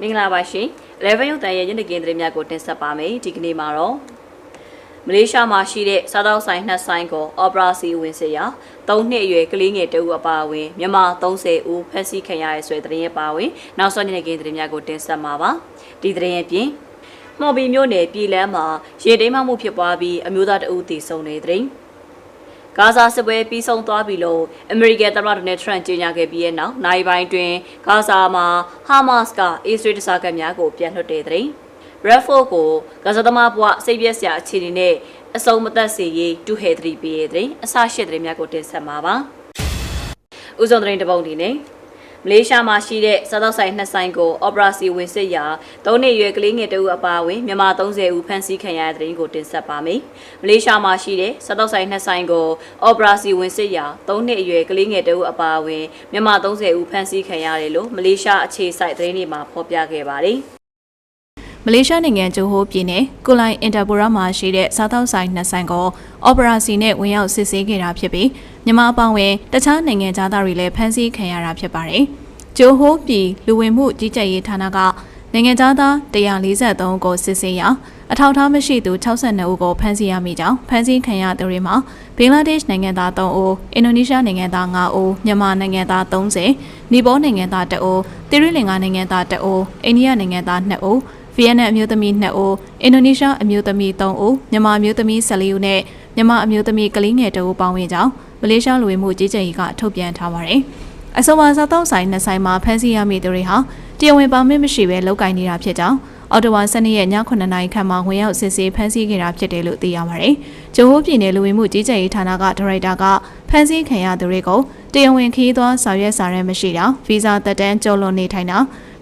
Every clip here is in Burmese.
မင်္ဂလာပါရှင်11ရုပ်တန်ရဲ့ညနေခင်းသတင်းများကိုတင်ဆက်ပါမယ်ဒီကနေ့မှာတော့မလေးရှားမှာရှိတဲ့စားတောက်ဆိုင်နှစ်ဆိုင်ကိုအော်ပရာစီဝင်စရာ၃နှစ်အရွယ်ကလေးငယ်တဦးအပါအဝင်မြန်မာ30ဦးဖမ်းဆီးခံရတဲ့ဆွဲသတင်းရဲ့ပါဝင်နောက်ဆုံးညနေခင်းသတင်းများကိုတင်ဆက်မှာပါဒီသတင်းရဲ့ပြင်မော်ဘီမျိုးနယ်ပြည်လန်းမှာရေတိမ်မှမှုဖြစ်ပွားပြီးအမျိုးသားတဦးတည်ဆုံတဲ့သတင်း ဂါဇာစစ်ပွဲပြီးဆုံးသွားပြီလို့အမေရိကန်သမ္မတဒေါ်နယ်ထရန့်ကြေညာခဲ့ပြီးတဲ့နောက်နိုင်ပိုင်းတွင်ဂါဇာမှာဟာမတ်စ်ကအစ္စရေးတစားကများကိုပြန်လွှတ်တဲ့တဲ့။ Redford ကိုဂါဇာသမားဘဝစိတ်ပြက်စရာအခြေအနေနဲ့အစုံမသက်စေရေးတူဟဲသတိပေးရတဲ့အဆရှိတဲ့များကိုတင်ဆက်မှာပါ။ဦးစုံသတင်းတပုတ်ဒီနေ မလေးရှားမှာရှိတဲ့စားသောက်ဆိုင်နှစ်ဆိုင်ကိုအော်ပရာစီဝင်စစ်ရာ၃နှစ်ရွယ်ကလေးငယ်တဦးအပါအဝင်မြန်မာ30ဦးဖမ်းဆီးခံရတဲ့တဲ့ရင်ကိုတင်ဆက်ပါမယ်။မလေးရှားမှာရှိတဲ့စားသောက်ဆိုင်နှစ်ဆိုင်ကိုအော်ပရာစီဝင်စစ်ရာ၃နှစ်အရွယ်ကလေးငယ်တဦးအပါအဝင်မြန်မာ30ဦးဖမ်းဆီးခံရတယ်လို့မလေးရှားအခြေစိုက်သတင်းတွေမှာဖော်ပြခဲ့ပါတယ်။ မလေးရှားနိုင်ငံဂျိုဟိုပြည်နယ်ကိုလိုင်အင်တာပူရာမှာရှိတဲ့စားသောက်ဆိုင်နှစ်ဆိုင်ကိုအော်ပရာစီနဲ့ဝင်ရောက်စစ်ဆေးခဲ့တာဖြစ်ပြီးမြန်မာအပေါင်းဝင်တခြားနိုင်ငံသားတွေလည်းဖမ်းဆီးခံရတာဖြစ်ပါတယ်။ဂျိုဟိုပြည်လူဝင်မှုကြီးကြပ်ရေးဌာနကနိုင်ငံသား143ကိုစစ်ဆေးရာအထောက်အထားမရှိသူ62ဦးကိုဖမ်းဆီးရမိကြောင်းဖမ်းဆီးခံရသူတွေမှာဘင်္ဂလားဒေ့ရှ်နိုင်ငံသား3ဦးအင်ဒိုနီးရှားနိုင်ငံသား5ဦးမြန်မာနိုင်ငံသား30နီပေါနိုင်ငံသား1ဦးသီရိလင်္ကာနိုင်ငံသား1ဦးအိန္ဒိယနိုင်ငံသား2ဦး ဗီယက်နမ်အမျိုးသမီး2ဦးအင်ဒိုနီးရှားအမျိုးသမီး3ဦးမြန်မာအမျိုးသမီး14ဦးနဲ့မြန်မာအမျိုးသမီးကလေးငယ်2ဦးပေါင်းဝင်ကြောင်းမလေးရှားလူဝင်မှုကြီးကြပ်ရေးကထုတ်ပြန်ထားပါတယ်။အဆိုပါစားသုံးဆိုင်နှစ်ဆိုင်မှာဖမ်းဆီးရမိသူတွေဟာတရားဝင်ပါမစ်မရှိဘဲလုပ်ကင်နေတာဖြစ်ကြောင်းအော်တိုဝါစနေရက်ည9နာရီခန့်မှာဝင်ရောက်စစ်ဆေးဖမ်းဆီးခဲ့တာဖြစ်တယ်လို့သိရပါတယ်။ကျိုးဟိုးပြည်နယ်လူဝင်မှုကြီးကြပ်ရေးဌာနကဒါရိုက်တာကဖမ်းဆီးခံရသူတွေကိုတရားဝင်ခရီးသွားဆောင်ရွက်စာရန်မရှိတာဗီဇာတက်တန်းကျော်လွန်နေထိုင်တာ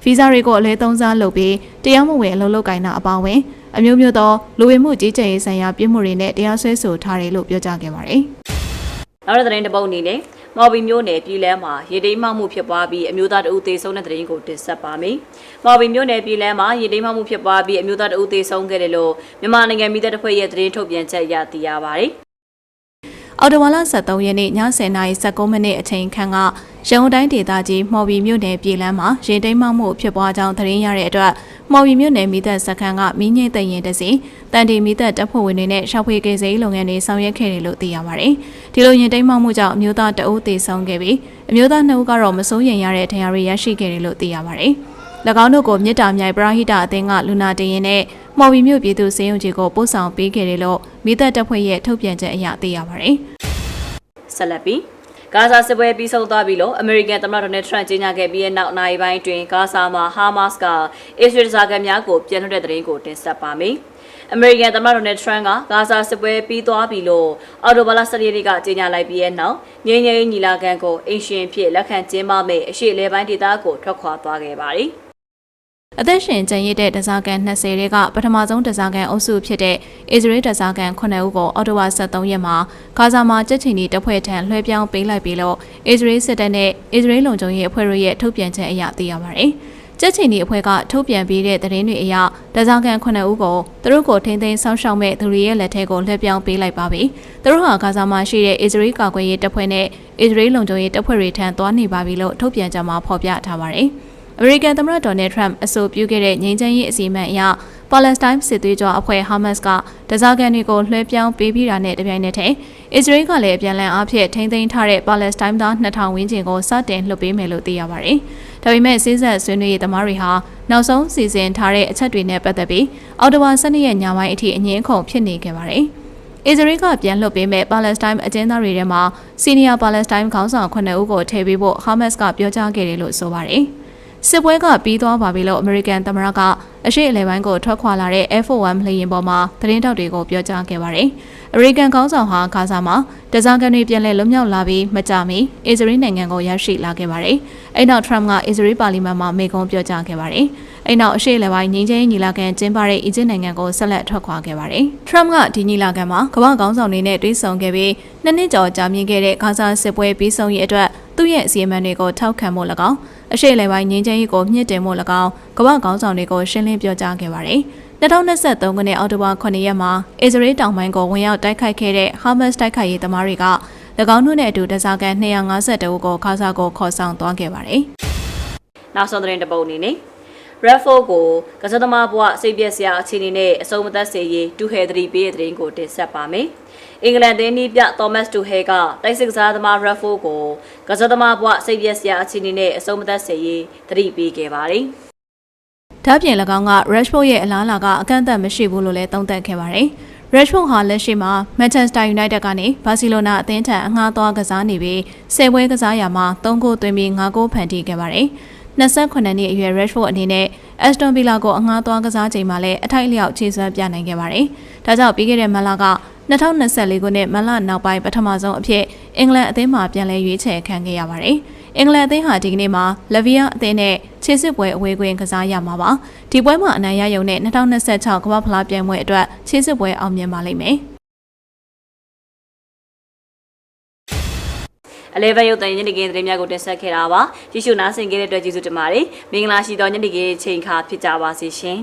ဗီဇာတွေကိုအလဲသုံးစားလုပ်ပြီးတရားမဝင်အလုပ်လုပ်ကိုင်တာအပါအဝင်အမျိုးမျိုးသောလူဝင်မှုကြီးကြပ်ရေးဆိုင်ရာပြစ်မှုတွေနဲ့တရားစွဲဆိုထားတယ်လို့ပြောကြားခဲ့ပါတယ်။နောက်တဲ့သတင်းတစ်ပုဒ်အနေနဲ့မော်ဘီမျိုးနယ်ပြည်လန်းမှာရေတိမ်မှမှုဖြစ်ပွားပြီးအမျိုးသားတဦးသေဆုံးတဲ့သတင်းကိုတင်ဆက်ပါမယ်။မော်ဘီမျိုးနယ်ပြည်လန်းမှာရေတိမ်မှမှုဖြစ်ပွားပြီးအမျိုးသားတဦးသေဆုံးခဲ့တယ်လို့မြန်မာနိုင်ငံမိသားတပ်ဖွဲ့ရဲ့သတင်းထုတ်ပြန်ချက်အရသိရပါတယ်။ အော်တိုဝါလာ73ရက်နေ့ည10:19မိနစ်အချိန်ခန့်ကရန်ကုန်တိုင်းဒေသကြီးမော်ဘီမြို့နယ်ပြည်လန်းမှာရင်တိမ်မှမှုဖြစ်ပွားကြောင်းသတင်းရတဲ့အတွက်မော်ဘီမြို့နယ်မိသက်စခန်းကမင်းငိမ့်တရင်တစီတန်တီမိသက်တပ်ဖွဲ့ဝင်တွေနဲ့ရှောက်ဖွေကေစိမ်းလုပ်ငန်းတွေဆောင်ရွက်ခဲ့တယ်လို့သိရပါတယ်။ဒီလိုရင်တိမ်မှမှုကြောင့်အမျိုးသားတအုပ်သေဆုံးခဲ့ပြီးအမျိုးသားနှစ်ဦးကတော့မစိုးရိမ်ရတဲ့ဒဏ်ရာတွေရရှိခဲ့တယ်လို့သိရပါတယ်။၎ င်းတို့ကိုမြစ်တာမြိုင်ပရာဟိတအသင်းကလူနာတင်ရင်နဲ့မော်ဘီမြို့ပြည်သူစေယုံကြီးကိုပို့ဆောင်ပေးခဲ့တယ်လို့မိသက်တပ်ဖွဲ့ရဲ့ထုတ်ပြန်ချက်အရသိရပါတယ်။ဆက်လက်ပြီးဂါဇာစစ်ပွဲပြီးဆုံးသွားပြီလို့အမေရိကန်သမ္မတဒေါ်နယ်ထရန့်ကြေညာခဲ့ပြီးတဲ့နောက်နိုင်ပိုင်းတွင်ဂါဇာမှာဟာမတ်စ်ကအစ္စရေးဇာကန်များကိုပြန်လွှတ်တဲ့သတင်းကိုတင်ဆက်ပါမယ်။အမေရိကန်သမ္မတဒေါ်နယ်ထရန့်ကဂါဇာစစ်ပွဲပြီးသွားပြီလို့အော်တိုဘာလ10ရက်နေ့ကကြေညာလိုက်ပြီးတဲ့နောက်ငြိမ်းချမ်းရေးညီလာခံကိုအင်ရှင်ဖြစ်လက်ခံကျင်းပမယ့်အရှိလေပိုင်းဒေသကိုထွက်ခွာသွားခဲ့ပါတယ်။ အသက်ရှင်ကျန်ရစ်တဲ့တစားကန်20တွေကပထမဆုံးတစားကန်အုပ်စုဖြစ်တဲ့အစ္စရေးတစားကန်9ဦးကိုအော်တိုဝါ73ရက်မှာဂါဇာမှာကြက်ချီနီတပ်ဖွဲ့ထံလွှဲပြောင်းပေးလိုက်ပြီးလို့အစ္စရေးစစ်တပ်နဲ့အစ္စရေးလုံခြုံရေးအဖွဲ့တို့ရဲ့ထုတ်ပြန်ချက်အရသိရပါတယ်။ကြက်ချီနီအဖွဲ့ကထုတ်ပြန်ပေးတဲ့သတင်းတွေအရတစားကန်9ဦးကိုသူတို့ကိုထိန်းသိမ်းဆောက်ရှောက်မဲ့သူတွေရဲ့လက်ထဲကိုလွှဲပြောင်းပေးလိုက်ပါပြီ။သူတို့ဟာဂါဇာမှာရှိတဲ့အစ္စရေးကာကွယ်ရေးတပ်ဖွဲ့နဲ့အစ္စရေးလုံခြုံရေးတပ်ဖွဲ့တွေထံသွားနေပါပြီလို့ထုတ်ပြန်ကြမှာဖော်ပြထားပါတယ်။ အမေရိကန်သမ္မတဒေါ်နယ်ထရန့်အဆိုပြုခဲ့တဲ့ငြိမ်းချမ်းရေးအစီအမံအရပါလက်စတိုင်းစစ်သွေးကြွအဖွဲ့ဟာမတ်စ်ကတစားကန်တွေကိုလွှဲပြောင်းပေးပြီးတာနဲ့တပြိုင်နက်တည်းအစ္စရေးကလည်းအပြန်အလှန်အားဖြင့်ထိန်းသိမ်းထားတဲ့ပါလက်စတိုင်းသား2000ဝန်းကျင်ကိုစတင်လွှတ်ပေးမယ်လို့သိရပါတယ်။ဒါပေမဲ့စစ်ဆက်ဆွေးနွေးရေးသမားတွေဟာနောက်ဆုံးစီစဉ်ထားတဲ့အချက်တွေနဲ့ပတ်သက်ပြီးအော်တိုဝါ12ရက်ညပိုင်းအထိအငင်းအခုန်ဖြစ်နေခဲ့ပါတယ်။အစ္စရေးကပြန်လွှတ်ပေးမဲ့ပါလက်စတိုင်းအကျဉ်းသားတွေထဲမှာစီနီယာပါလက်စတိုင်းခေါင်းဆောင်9ဦးကိုထည့်ပေးဖို့ဟာမတ်စ်ကပြောကြားခဲ့တယ်လို့ဆိုပါတယ်။ စစ်ပွဲကပြီးသွားပါပြီလို့အမေရိကန်သမ္မတကအရှိအလဲပိုင်းကိုထွက်ခွာလာတဲ့ Air Force One လေယာဉ်ပေါ်မှာသတင်းတောက်တွေကိုပြောကြားခဲ့ပါတယ်။အမေရိကန်ခေါင်းဆောင်ဟာဂါဇာမှာတစားကန်တွေပြန်လည်လွတ်မြောက်လာပြီးမကြမီအစ္စရေးနိုင်ငံကိုရောက်ရှိလာခဲ့ပါတယ်။အဲ့နောက် Trump ကအစ္စရေးပါလီမန်မှာမိန့်ခွန်းပြောကြားခဲ့ပါတယ်။အဲ့နောက်အရှိအလဲပိုင်းငြိမ်းချမ်းရေးညီလာခံကျင်းပတဲ့အီဂျစ်နိုင်ငံကိုဆက်လက်ထွက်ခွာခဲ့ပါတယ်။ Trump ကဒီညီလာခံမှာကမ္ဘာခေါင်းဆောင်တွေနဲ့တွေ့ဆုံခဲ့ပြီးနှစ်နှစ်ကျော်ကြာမြင့်ခဲ့တဲ့ဂါဇာစစ်ပွဲပြီးဆုံးရေးအတွက်သူ့ရဲ့အစီအမံတွေကိုထောက်ခံဖို့၎င်း အရှိလေပိုင်းငင်းချမ်းရေးကိုမြင့်တင်ဖို့၎င်းကမ္ဘာခေါင်းဆောင်တွေကိုရှင်းလင်းပြောကြားခဲ့ပါတယ်။2023ခုနှစ်အောက်တိုဘာ9ရက်မှာအစ္စရေးတောင်ပိုင်းကိုဝင်ရောက်တိုက်ခိုက်ခဲ့တဲ့ဟာမတ်စ်တိုက်ခိုက်ရေးသမားတွေက၎င်းတို့နဲ့အတူတစားကန်252ဦးကိုခါစားကိုခေါ်ဆောင်သွားခဲ့ပါတယ်။နောက်ဆုံးသတင်းတစ်ပုဒ်အနေနဲ့ Redford ကိုကစားသမားဘဝစိတ်ပြက်စရာအခြေအနေနဲ့အဆုံးမသတ်စေရေးတူဟဲသတိပေးတဲ့သတင်းကိုတင်ဆက်ပါမယ်။အင်္ဂလန်သင်းနီးပြ Thomas Tuchel ကတိုက်စစ်ကစားသမား Redford ကိုကစားသမားဘဝစိတ်ပြက်စရာအခြေအနေနဲ့အဆုံးမသတ်စေရေးသတိပေးခဲ့ပါတယ်။။ဒါ့ပြင်၎င်းက Rashford ရဲ့အလားအလာကအကန့်အသတ်မရှိဘူးလို့လည်းသုံးသပ်ခဲ့ပါတယ်။ Rashford ဟာလက်ရှိမှာ Manchester United ကနေဘာစီလိုနာအသင်းထံအငှားသွားကစားနေပြီးဆယ်ပွဲကစားရာမှာ3ဂိုးသွင်းပြီး5ဂိုးဖန်တီးခဲ့ပါတယ်။ 28နှစ်အရွယ် Rashford အနေနဲ့ Aston Villa ကိုအငှားသွားကစားချိန်မှာလည်းအထိုက်အလျောက်ခြေစွမ်းပြနိုင်ခဲ့ပါတယ်။ဒါကြောင့်ပြီးခဲ့တဲ့မလက2024ခုနှစ်မလနောက်ပိုင်းပထမဆုံးအဖြစ်အင်္ဂလန်အသင်းမှပြန်လည်ရွေးချယ်ခံခဲ့ရပါတယ်။အင်္ဂလန်အသင်းဟာဒီကနေ့မှာလဗီယာအသင်းနဲ့ခြေစစ်ပွဲအဝေးကွင်းကစားရမှာပါ။ဒီပွဲမှာအနိုင်ရရုံနဲ့2026ကမ္ဘာဖလားပြိုင်ပွဲအတွက်ခြေစစ်ပွဲအောင်မြင်ပါလိမ့်မယ်။ အလဲဘက်ရုပ်တန်ညနေခင်းသတင်းများကိုတင်ဆက်ခဲ့တာပါကြည့်ရှုနားဆင်ခဲ့တဲ့အတွက်ကျေးဇူးတင်ပါတယ်မင်္ဂလာရှိသောညနေခင်းချိန်ခါဖြစ်ကြပါစေရှင်